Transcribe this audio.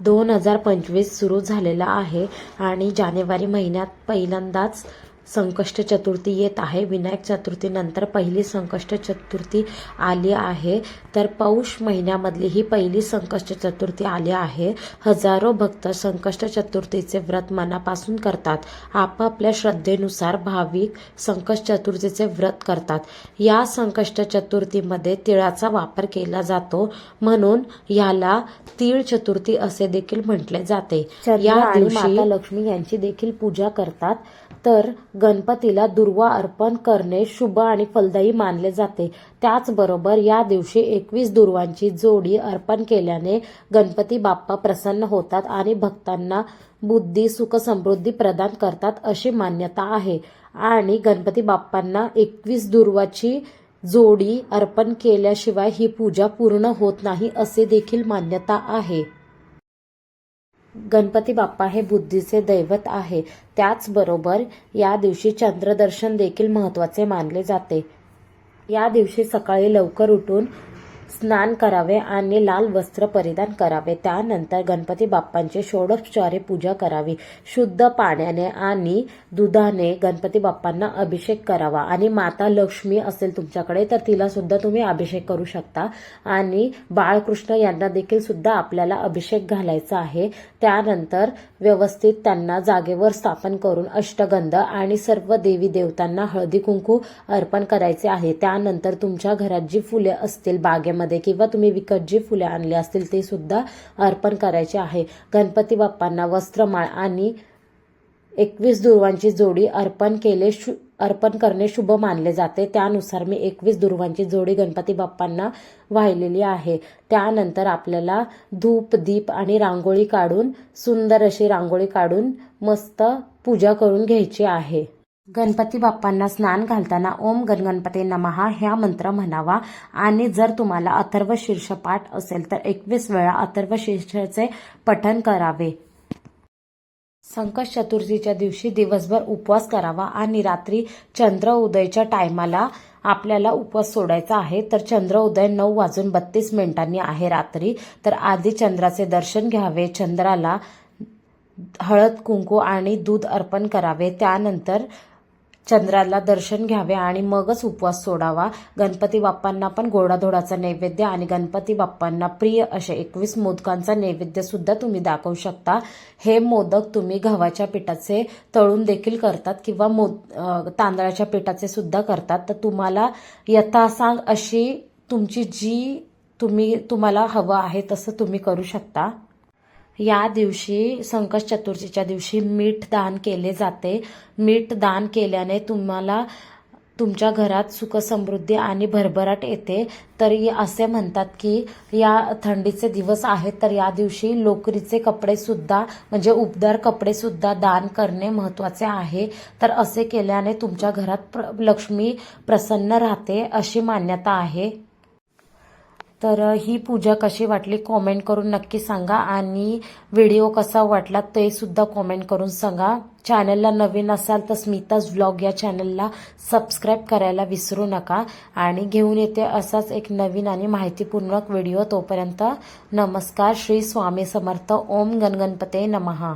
दोन हजार पंचवीस सुरू झालेला आहे आणि जानेवारी महिन्यात पहिल्यांदाच संकष्ट चतुर्थी येत आहे. विनायक चतुर्थीनंतर पहिली संकष्ट चतुर्थी आली आहे. तर पौष महिन्यामधली ही पहिली संकष्ट चतुर्थी आली आहे. हजारो भक्त संकष्ट चतुर्थीचे व्रत मनापासून करतात. आपापल्या श्रद्धेनुसार भाविक संकष्ट चतुर्थीचे व्रत करतात. या संकष्ट चतुर्थीमध्ये तिळाचा वापर केला जातो. म्हणून याला तीळ चतुर्थी असे देखील म्हटले जाते. या दिवशी माता लक्ष्मी यांची देखील पूजा करतात. तर गणपतीला दुर्वा अर्पण करणे शुभ आणि फलदायी मानले जाते. त्याचबरोबर या दिवशी एकवीस दुर्वांची जोडी अर्पण केल्याने गणपती बाप्पा प्रसन्न होतात आणि भक्तांना बुद्धी सुख समृद्धी प्रदान करतात अशी मान्यता आहे. आणि गणपती बाप्पांना एकवीस दुर्वाची जोडी अर्पण केल्याशिवाय ही पूजा पूर्ण होत नाही असे देखील मान्यता आहे. गणपती बाप्पा हे बुद्धीचे दैवत आहे. त्याचबरोबर या दिवशी चंद्रदर्शन देखील महत्त्वाचे मानले जाते. या दिवशी सकाळी लवकर उठून स्नान करावे आणि लाल वस्त्र परिधान करावे. त्यानंतर गणपती बाप्पांची षोडोपचारे पूजा करावी. शुद्ध पाण्याने आणि दुधाने गणपती बाप्पांना अभिषेक करावा. आणि माता लक्ष्मी असेल तुमच्याकडे तर तिला सुद्धा तुम्ही अभिषेक करू शकता. आणि बाळकृष्ण यांना देखील सुद्धा आपल्याला अभिषेक घालायचा आहे. त्यानंतर व्यवस्थित त्यांना जागेवर स्थापन करून अष्टगंध आणि सर्व देवी देवतांना हळदी कुंकू अर्पण करायचे आहे. त्यानंतर तुमच्या घरात जी फुले असतील बागेमध्ये किंवा तुम्ही विकत जी फुले आणली असतील ते सुद्धा अर्पण करायचे आहे. गणपती बाप्पांना वस्त्रमाळ आणि एकवीस दुर्वांची जोडी अर्पण केले शु अर्पण करणे शुभ मानले जाते. त्यानुसार मी एकवीस दुर्वांची जोडी गणपती बाप्पांना वाहिलेली आहे. त्यानंतर आपल्याला धूप दीप आणि रांगोळी काढून सुंदर अशी रांगोळी काढून मस्त पूजा करून घ्यायची आहे. गणपती बाप्पांना स्नान घालताना ओम गणगणपती नमहा ह्या मंत्र म्हणावा. आणि जर तुम्हाला अथर्व शीर्ष पाठ असेल तर एकवीस वेळा अथर्व शीर्षचे पठण करावे. संकट चतुर्थीच्या दिवशी दिवसभर उपवास करावा आणि रात्री चंद्र उदयच्या टायमाला आपल्याला उपवास सोडायचा आहे. तर चंद्र उदय नऊ वाजून बत्तीस मिनिटांनी आहे रात्री. तर आधी चंद्राचे दर्शन घ्यावे चंद्राला हळद कुंकू आणि दूध अर्पण करावे. त्यानंतर चंद्राला दर्शन घ्यावे आणि मगच उपवास सोडावा. गणपती बाप्पांना पण गोडाधोडाचा नैवेद्य आणि गणपती बाप्पांना प्रिय असे एकवीस मोदकांचा नैवेद्य सुद्धा तुम्ही दाखवू शकता. हे मोदक तुम्ही गव्हाच्या पिठाचे तळून देखील करतात किंवा मोद तांदळाच्या पिठाचे सुद्धा करतात. तर तुम्हाला यथासांग अशी तुमची जी तुम्ही तुम्हाला हवं आहे तसं तुम्ही करू शकता. या दिवशी संकट चतुर्थीच्या दिवशी मीठ दान केले जाते. मीठ दान केल्याने तुम्हाला तुमच्या घरात सुख समृद्धी आणि भरभराट येते. तरी असे म्हणतात की या थंडीचे दिवस आहेत तर या दिवशी लोकरीचे कपडे सुद्धा म्हणजे उबदार कपडे सुद्धा दान करणे महत्त्वाचे आहे. तर असे केल्याने तुमच्या घरात प्र लक्ष्मी प्रसन्न राहते अशी मान्यता आहे. तर ही पूजा कशी वाटली कॉमेंट करून नक्की सांगा आणि व्हिडिओ कसा वाटला ते सुद्धा कॉमेंट करून सांगा. चॅनलला नवीन असाल तर स्मिताज व्लॉग या चॅनलला सबस्क्राईब करायला विसरू नका आणि घेऊन येते असाच एक नवीन आणि माहितीपूर्ण व्हिडिओ तोपर्यंत नमस्कार. श्री स्वामी समर्थ. ओम गणगणपते नमहा